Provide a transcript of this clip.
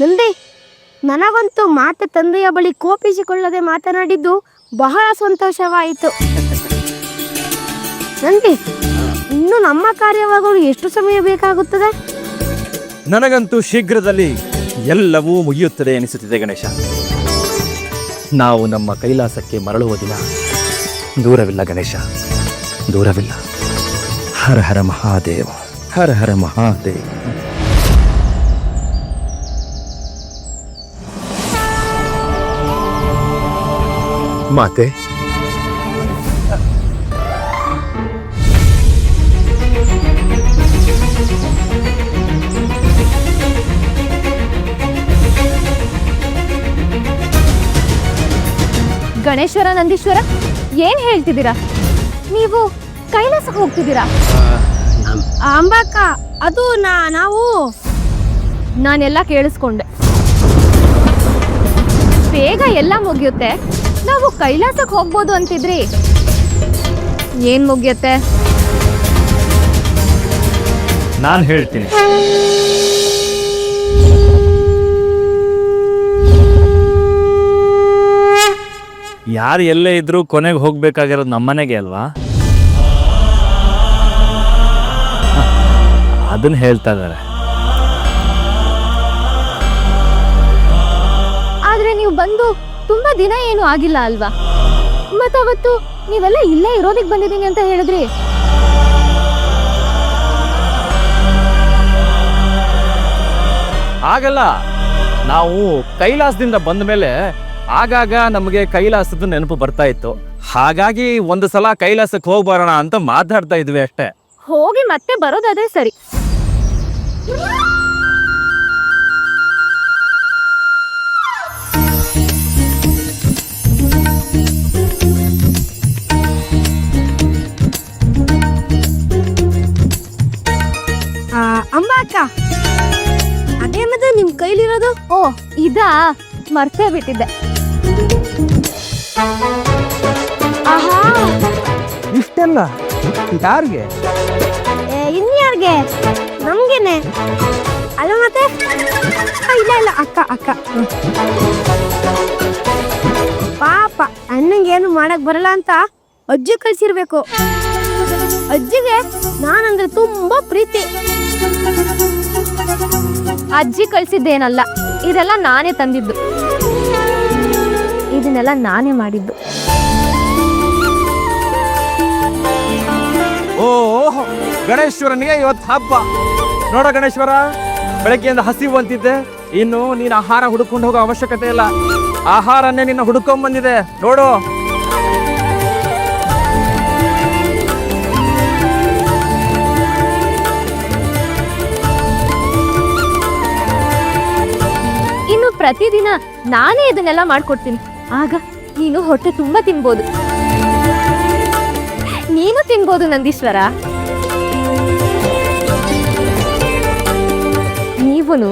ನಂದಿ ನನಗಂತೂ ಮಾತೆ ತಂದೆಯ ಬಳಿ ಕೋಪಿಸಿಕೊಳ್ಳದೆ ಮಾತನಾಡಿದ್ದು ಬಹಳ ಸಂತೋಷವಾಯಿತು. ನಂದಿ ಇನ್ನು ನಮ್ಮ ಕಾರ್ಯವಾಗಲು ಎಷ್ಟು ಸಮಯ ಬೇಕಾಗುತ್ತದೆ? ನನಗಂತೂ ಶೀಘ್ರದಲ್ಲಿ ಎಲ್ಲವೂ ಮುಗಿಯುತ್ತದೆ ಎನಿಸುತ್ತಿದೆ ಗಣೇಶ. ನಾವು ನಮ್ಮ ಕೈಲಾಸಕ್ಕೆ ಮರಳುವ ದಿನ. ದೂರವಿಲ್ಲ ಗಣೇಶ, ದೂರವಿಲ್ಲ. ಹರ ಹರ ಮಹಾದೇವ, ಹರ ಹರ ಮಹಾದೇವ. ಮಾತೆ? ಗಣೇಶ್ವರ ನಂದೀಶ್ವರ ಏನ್ ಹೇಳ್ತಿದ್ದೀರಾ? ನೀವು ಕೈಲಾಸಕ್ಕೆ ಹೋಗ್ತಿದ್ದೀರಾ? ಅಂಬಕ್ಕ ಅದು ನಾ ನಾವು? ನಾನೆಲ್ಲ ಕೇಳಿಸ್ಕೊಂಡೆ. ಬೇಗ ಎಲ್ಲ ಮುಗಿಯುತ್ತೆ. ನಾವು ಕೈಲಾಸಕ್ಕೆ ಹೋಗ್ಬೋದು ಅಂತಿದ್ರಿ. ಏನ್ ಮುಗಿಯತ್ತೆ? ನಾನು ಹೇಳ್ತೀನಿ. ಯಾರು ಎಲ್ಲೇ ಇದ್ರೂ ಕೊನೆಗೆ ಹೋಗ್ಬೇಕಾಗಿರೋದು ನಮ್ಮನೆಗೆ ಅಲ್ವಾ? ಅದನ್ನ ಹೇಳ್ತಾ ಇದ್ದಾರೆ ತುಂಬಾ ದಿನ ಏನು ಆಗಿಲ್ಲ ಅಲ್ವಾ? ಮತ್ತವತ್ತು ನೀವೆಲ್ಲ ಇಲ್ಲೇ ಇರೋದಕ್ಕೆ ಬಂದಿದ್ದೀನಿ ಅಂತ ಹೇಳಿದ್ರಿ. ಆಗಲ್ಲ ನಾವು ಕೈಲಾಸದಿಂದ ಬಂದ ಮೇಲೆ ಆಗಾಗ ನಮಗೆ ಕೈಲಾಸದ ನೆನಪು ಬರ್ತಾ ಇತ್ತು. ಹಾಗಾಗಿ ಒಂದು ಸಲ ಕೈಲಾಸಕ್ಕೆ ಹೋಗಿ ಬರೋಣ ಅಂತ ಮಾತಾಡ್ತಾ ಇದ್ವಿ ಅಷ್ಟೇ. ಹೋಗಿ ಮತ್ತೆ ಬರೋದಾದ್ರೆ ಸರಿ. ಆ, ಅಕ್ಕ. ಅದೇನದು ನಿಮ್ ಕೈಲಿರೋದು? ಓ ಇದ? ಮರ್ತೇ ಬಿಟ್ಟಿದ್ದೆ. ಆಹಾ. ಇಷ್ಟೆಲ್ಲ? ಯಾರಿಗೆ? ಏ, ಇನ್ಯಾರ್ಗೆ? ನಮ್ಗೆನೆ. ಅಲ್ಲ ಮತ್ತೆ? ಇಲ್ಲ ಇಲ್ಲ ಅಕ್ಕ ಅಕ್ಕ. ಮಾಡಕ್ ಬರಲ್ಲ ಅಂತ ಅಜ್ಜಿ ಕಳ್ಸಿರ್ಬೇಕು. ಅಜ್ಜಿಗೆ ನಾನಂದ್ರೆ ತುಂಬಾ ಪ್ರೀತಿ. ಅಜ್ಜಿ ಕಳ್ಸಿದ್ದೇನಲ್ಲ ಇದೆಲ್ಲ ನಾನೇ ತಂದಿದ್ದು. ಇದನ್ನೆಲ್ಲ ನಾನೇ ಮಾಡಿದ್ದು. ಓಹೋ ಗಣೇಶ್ವರನಿಗೆ ಇವತ್ತು ಹಬ್ಬ. ನೋಡ ಗಣೇಶ್ವರ ಬೆಳಗ್ಗೆಯಿಂದ ಹಸಿವು ಅಂತಿದ್ದೆ. ಇನ್ನು ನೀನು ಆಹಾರ ಹುಡುಕೊಂಡು ಹೋಗೋ ಅವಶ್ಯಕತೆ ಇಲ್ಲ. ಆಹಾರನ್ನೇ ನಿನ್ನ ಹುಡುಕೊಂಡ್ ಬಂದಿದೆ ನೋಡು. ಪ್ರತಿದಿನ ನಾನೇ ಇದನ್ನೆಲ್ಲ ಮಾಡ್ಕೊಡ್ತೀನಿ. ಆಗ ನೀನು ಹೊಟ್ಟೆ ತುಂಬಾ ತಿನ್ಬೋದು. ನೀನು ತಿನ್ಬೋದು ನಂದೀಶ್ವರ. ನೀವುನು